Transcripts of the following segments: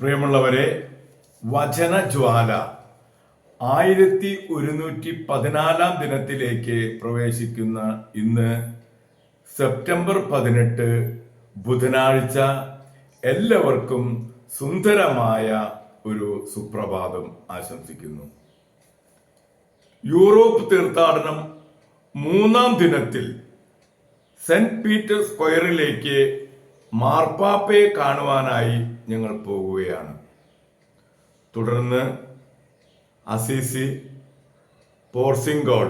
പ്രിയമുള്ളവരെ വചനജ്വാല ആയിരത്തി ഒരുന്നൂറ്റി പതിനാലാം ദിനത്തിലേക്ക് പ്രവേശിക്കുന്ന ഇന്ന് സെപ്റ്റംബർ പതിനെട്ട് ബുധനാഴ്ച എല്ലാവർക്കും സുന്ദരമായ ഒരു സുപ്രഭാതം ആശംസിക്കുന്നു. യൂറോപ്പ് തീർത്ഥാടനം മൂന്നാം ദിനത്തിൽ സെന്റ് പീറ്റേഴ്സ് സ്ക്വയറിലേക്ക് മാർപ്പാപ്പയെ കാണുവാനായി ഞങ്ങൾ പോകുകയാണ്. തുടർന്ന് അസീസി പോർസിംഗോൾ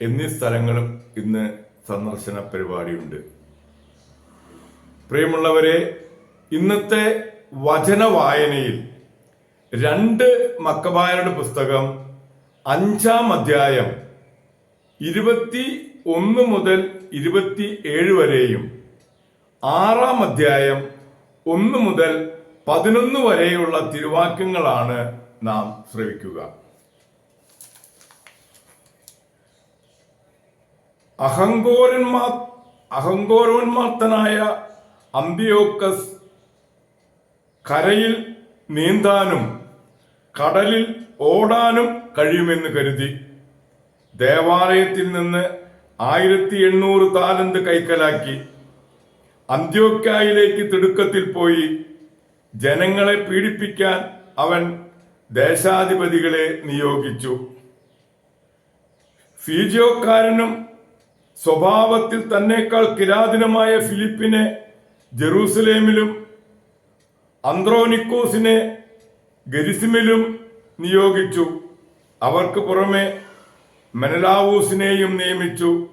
എന്നീ സ്ഥലങ്ങളും ഇന്ന് സന്ദർശന പരിപാടിയുണ്ട്. പ്രിയമുള്ളവരെ ഇന്നത്തെ വചന വായനയിൽ രണ്ട് മക്കബായരുടെ പുസ്തകം അഞ്ചാം അധ്യായം ഇരുപത്തി ഒന്ന് മുതൽ ഇരുപത്തി ഏഴ് വരെയും ആറാം അധ്യായം ഒന്ന് മുതൽ പതിനൊന്ന് വരെയുള്ള തിരുവാക്യങ്ങളാണ് നാം ശ്രവിക്കുക. അഹങ്കോരന്മാ അഹങ്കോരോന്മാർത്തനായ അംബിയോക്കസ് കരയിൽ നീന്താനും കടലിൽ ഓടാനും കഴിയുമെന്ന് കരുതി ദേവാലയത്തിൽ നിന്ന് ആയിരത്തി എണ്ണൂറ് താലന്ത് കൈക്കലാക്കി അന്ത്യോക്കായിലേക്ക് തിടുക്കത്തിൽ പോയി ജനങ്ങളെ പീഡിപ്പിക്കാൻ അവൻ ദേശാധിപതികളെ നിയോഗിച്ചു. ഫീജിയോക്കാരനും സ്വഭാവത്തിൽ തന്നെക്കാൾ കിരാതിനമായ ഫിലിപ്പിനെ ജെറൂസലേമിലും അന്ത്രോനിക്കോസിനെ ഗരിസിമിലും നിയോഗിച്ചു. അവർക്ക് പുറമെ മെനലാവൂസിനെയും നിയമിച്ചു.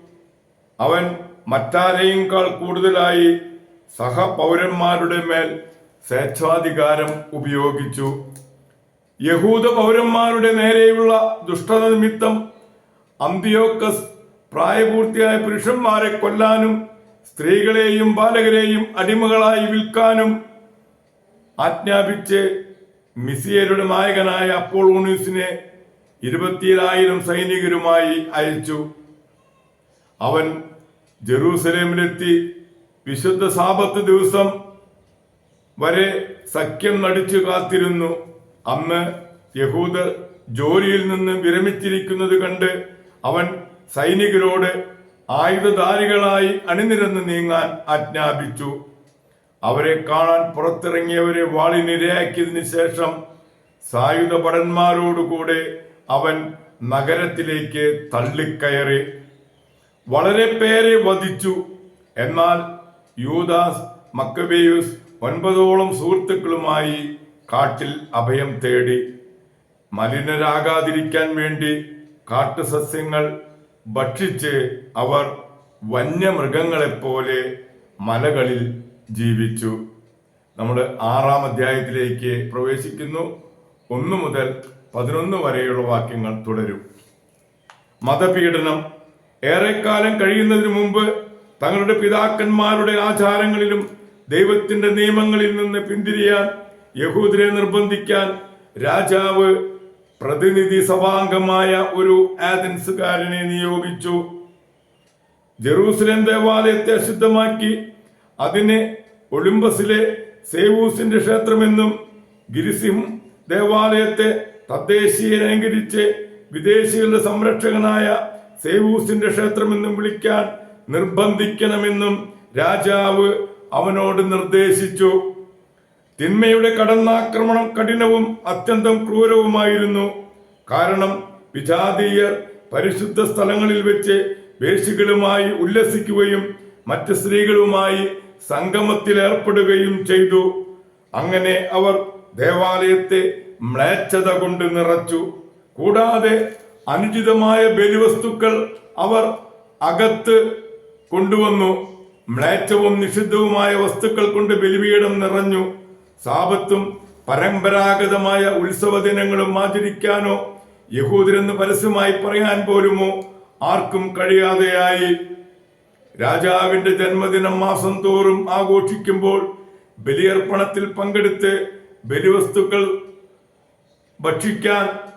അവൻ മറ്റാരെയുംക്കാൾ കൂടുതലായി സഹപൗരന്മാരുടെ മേൽ സ്വേച്ഛാധികാരം ഉപയോഗിച്ചു. യഹൂദ പൗരന്മാരുടെ നേരെയുള്ള ദുഷ്ടത നിമിത്തം അന്തിയോക്കസ് പ്രായപൂർത്തിയായ പുരുഷന്മാരെ കൊല്ലാനും സ്ത്രീകളെയും ബാലകരെയും അടിമകളായി വിൽക്കാനും ആജ്ഞാപിച്ച് മിസിയരുടെ നായകനായ അപ്പോളോണീസിനെ ഇരുപത്തിയേഴായിരം സൈനികരുമായി അയച്ചു. അവൻ ജെറൂസലേമിലെത്തി വിശുദ്ധ സാപത്ത് ദിവസം വരെ സഖ്യം നടിച്ചു കാത്തിരുന്നു. അന്ന് യഹൂദർ ജോലിയിൽ നിന്ന് വിരമിച്ചിരിക്കുന്നത് കണ്ട് അവൻ സൈനികരോട് ആയുധധാരികളായി അണിനിരന്ന് നീങ്ങാൻ ആജ്ഞാപിച്ചു. അവരെ കാണാൻ പുറത്തിറങ്ങിയവരെ വാളിനിരയാക്കിയതിനു ശേഷം സായുധ ഭടന്മാരോടുകൂടെ അവൻ നഗരത്തിലേക്ക് തള്ളിക്കയറി. വളരെ പേരെ വധിച്ചു. എന്നാൽ യൂദാസ് മക്കബേയൂസ് ഒൻപതോളം സുഹൃത്തുക്കളുമായി കാട്ടിൽ അഭയം തേടി. മലിനരാകാതിരിക്കാൻ വേണ്ടി കാട്ടുസസ്യങ്ങൾ ഭക്ഷിച്ച് അവർ വന്യമൃഗങ്ങളെപ്പോലെ മലകളിൽ ജീവിച്ചു. നമ്മൾ ആറാം അധ്യായത്തിലേക്ക് പ്രവേശിക്കുന്നു. ഒന്ന് മുതൽ പതിനൊന്ന് വരെയുള്ള വാക്യങ്ങൾ തുടരും. മതപീഡനം ഏറെക്കാലം കഴിയുന്നതിനു മുമ്പ് തങ്ങളുടെ പിതാക്കന്മാരുടെ ആചാരങ്ങളിലും ദൈവത്തിന്റെ നിയമങ്ങളിൽ നിന്ന് പിന്തിരിയാൻ യഹൂദരെ നിർബന്ധിക്കാൻ രാജാവ് പ്രതിനിധി സഭാംഗമായ ഒരു ആഥൻസുകാരനെ നിയോഗിച്ചു. ജെറൂസലേം ദേവാലയത്തെ അശുദ്ധമാക്കി അതിനെ ഒളിമ്പസിലെ സേവൂസിന്റെ ക്ഷേത്രമെന്നും ഗിരിസിം ദേവാലയത്തെ തദ്ദേശീയനകരിച്ച് വിദേശികളുടെ സംരക്ഷകനായ സേവൂസിന്റെ ക്ഷേത്രമെന്നും വിളിക്കാൻ നിർബന്ധിക്കണമെന്നും രാജാവ് അവനോട് നിർദ്ദേശിച്ചു. തിന്മയുടെ കടന്നാക്രമണം കഠിനവും അത്യന്തം ക്രൂരവുമായിരുന്നു. കാരണം വിജാതീയർ പരിശുദ്ധ സ്ഥലങ്ങളിൽ വെച്ച് വേശികളുമായി ഉല്ലസിക്കുകയും മറ്റ് സ്ത്രീകളുമായി സംഗമത്തിലേർപ്പെടുകയും ചെയ്തു. അങ്ങനെ അവർ ദേവാലയത്തെ മ്ലേച്ഛത കൊണ്ട് നിറച്ചു. കൂടാതെ അനുചിതമായ ബലിവസ്തുക്കൾ അവർ അകത്ത് കൊണ്ടുവന്നു. മ്ലേച്ഛവും നിഷിദ്ധവുമായ വസ്തുക്കൾ കൊണ്ട് ബലിപീഠം നിറഞ്ഞു. സാപത്തും പരമ്പരാഗതമായ ഉത്സവ ദിനങ്ങളും ആചരിക്കാനോ യഹൂദരെന്ന് പരസ്യമായി പറയാൻ പോലുമോ ആർക്കും കഴിയാതെയായി. രാജാവിന്റെ ജന്മദിനം മാസം തോറും ആഘോഷിക്കുമ്പോൾ ബലിയർപ്പണത്തിൽ പങ്കെടുത്ത് ബലിവസ്തുക്കൾ ഭക്ഷിക്കാൻ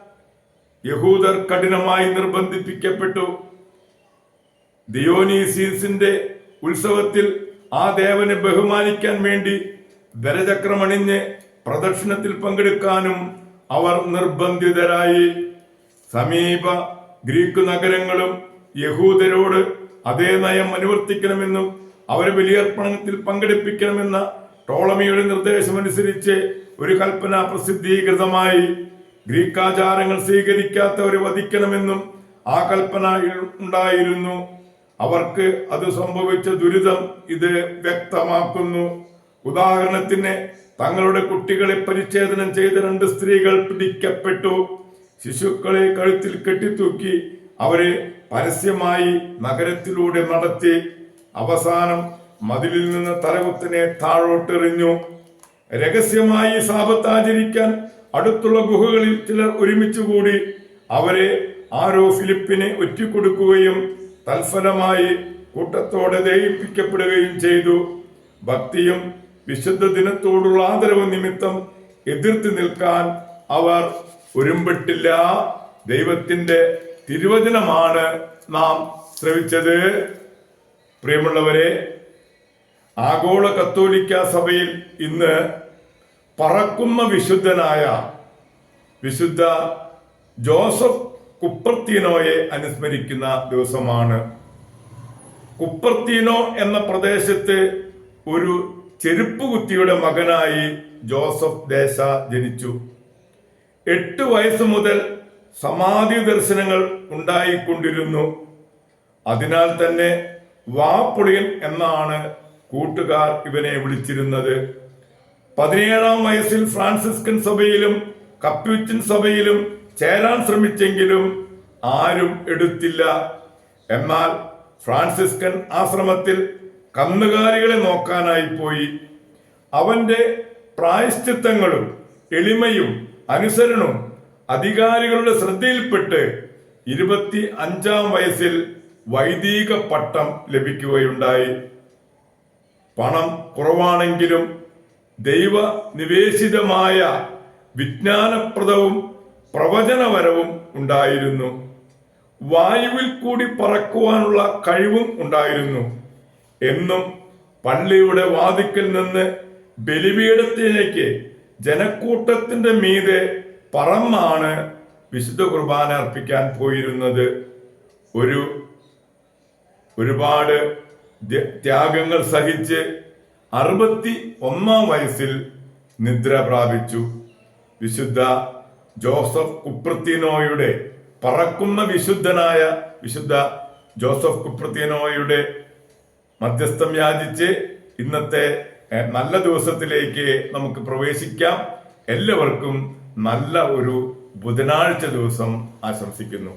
യഹൂദർ കഠിനമായി നിർബന്ധിപ്പിക്കപ്പെട്ടു. ദിയോനീസീസിന്റെ ഉത്സവത്തിൽ ആ ദേവനെ ബഹുമാനിക്കാൻ വേണ്ടി ധരചക്രമണിഞ്ഞ് പ്രദക്ഷിണത്തിൽ പങ്കെടുക്കാനും അവർ നിർബന്ധിതരായി. സമീപ ഗ്രീക്ക് നഗരങ്ങളും യഹൂദരോട് അതേ നയം അനുവർത്തിക്കണമെന്നും അവരെ ബലിയർപ്പണത്തിൽ പങ്കെടുപ്പിക്കണമെന്ന ടോളമിയുടെ നിർദ്ദേശമനുസരിച്ച് ഒരു കൽപ്പന പ്രസിദ്ധീകൃതമായി. ഗ്രീക്ക് ആചാരങ്ങൾ സ്വീകരിക്കാത്തവരെ വധിക്കണമെന്നും ആ കൽപ്പന ഉണ്ടായിരുന്നു. അവർക്ക് അത് സംഭവിച്ച ദുരിതം ഇത് വ്യക്തമാക്കുന്നു. ഉദാഹരണത്തിന് തങ്ങളുടെ കുട്ടികളെ പരിച്ഛേദനം ചെയ്ത രണ്ട് സ്ത്രീകൾ പിടിക്കപ്പെട്ടു. ശിശുക്കളെ കഴുത്തിൽ കെട്ടിത്തൂക്കി അവരെ പരസ്യമായി നഗരത്തിലൂടെ നടത്തി. അവസാനം മതിലിൽ നിന്ന് തലകുത്തിനെ താഴോട്ടെറിഞ്ഞു. രഹസ്യമായി സാപത്ത് ആചരിക്കാൻ അടുത്തുള്ള ഗുഹകളിൽ ചിലർ ഒരുമിച്ച് കൂടി അവരെ ആരോ ഫിലിപ്പിനെ ഒറ്റിക്കൊടുക്കുകയും തൽഫലമായി കൂട്ടത്തോടെ ദയിപ്പിക്കപ്പെടുകയും ചെയ്തു. ഭക്തിയും വിശുദ്ധ ദിനത്തോടുള്ള ആദരവ് നിമിത്തം എതിർത്ത് നിൽക്കാൻ അവർ ഒരുമ്പെട്ടില്ല. ദൈവത്തിന്റെ തിരുവചനമാണ് നാം ശ്രവിച്ചത്. പ്രിയമുള്ളവരെ ആഗോള കത്തോലിക്ക സഭയിൽ ഇന്ന് പറക്കുന്ന വിശുദ്ധനായ വിശുദ്ധ ജോസഫ് കുപ്പർത്തീനോയെ അനുസ്മരിക്കുന്ന ദിവസമാണ്. കുപ്പർത്തീനോ എന്ന പ്രദേശത്ത് ഒരു ചെരുപ്പുകുത്തിയുടെ മകനായി ജോസഫ് ദേശ ജനിച്ചു. എട്ട് വയസ്സ് മുതൽ സമാധി ദർശനങ്ങൾ ഉണ്ടായിക്കൊണ്ടിരുന്നു. അതിനാൽ തന്നെ വാപ്പുളിയൻ എന്നാണ് കൂട്ടുകാർ ഇവനെ വിളിച്ചിരുന്നത്. പതിനേഴാം വയസ്സിൽ ഫ്രാൻസിസ്കൻ സഭയിലും കപ്യൂച്ചൻ സഭയിലും ചേരാൻ ശ്രമിച്ചെങ്കിലും ആരും എടുത്തില്ല. എന്നാൽ ഫ്രാൻസിസ്കൻ ആശ്രമത്തിൽ കന്നുകാലികളെ നോക്കാനായി പോയി. അവന്റെ പ്രായശ്ചിത്തങ്ങളും എളിമയും അനുസരണവും അധികാരികളുടെ ശ്രദ്ധയിൽപ്പെട്ട് ഇരുപത്തി അഞ്ചാം വയസ്സിൽ വൈദിക പട്ടം ലഭിക്കുകയുണ്ടായി. പണം കുറവാണെങ്കിലും ദൈവ നിവേശിതമായ വിജ്ഞാനപ്രദവും പ്രവചനപരവും ഉണ്ടായിരുന്നു. വായുവിൽ കൂടി പറക്കുവാനുള്ള കഴിവും ഉണ്ടായിരുന്നു. എന്നും പള്ളിയുടെ വാതിക്കൽ നിന്ന് ബലിപീഠത്തിലേക്ക് ജനക്കൂട്ടത്തിന്റെ മീതെ പറമ്മാണ് വിശുദ്ധ കുർബാന അർപ്പിക്കാൻ പോയിരുന്നത്. ഒരു ഒരുപാട് ത്യാഗങ്ങൾ സഹിച്ച് അറുപത്തി ഒന്നാം വയസ്സിൽ നിദ്ര പ്രാപിച്ചു. വിശുദ്ധ ജോസഫ് കുപ്രത്തിനോയുടെ പറക്കുന്ന വിശുദ്ധനായ വിശുദ്ധ ജോസഫ് കുപ്രത്തിനോയുടെ മധ്യസ്ഥം യാചിച്ച് ഇന്നത്തെ നല്ല ദിവസത്തിലേക്ക് നമുക്ക് പ്രവേശിക്കാം. എല്ലാവർക്കും നല്ല ഒരു ബുധനാഴ്ച ദിവസം ആശംസിക്കുന്നു.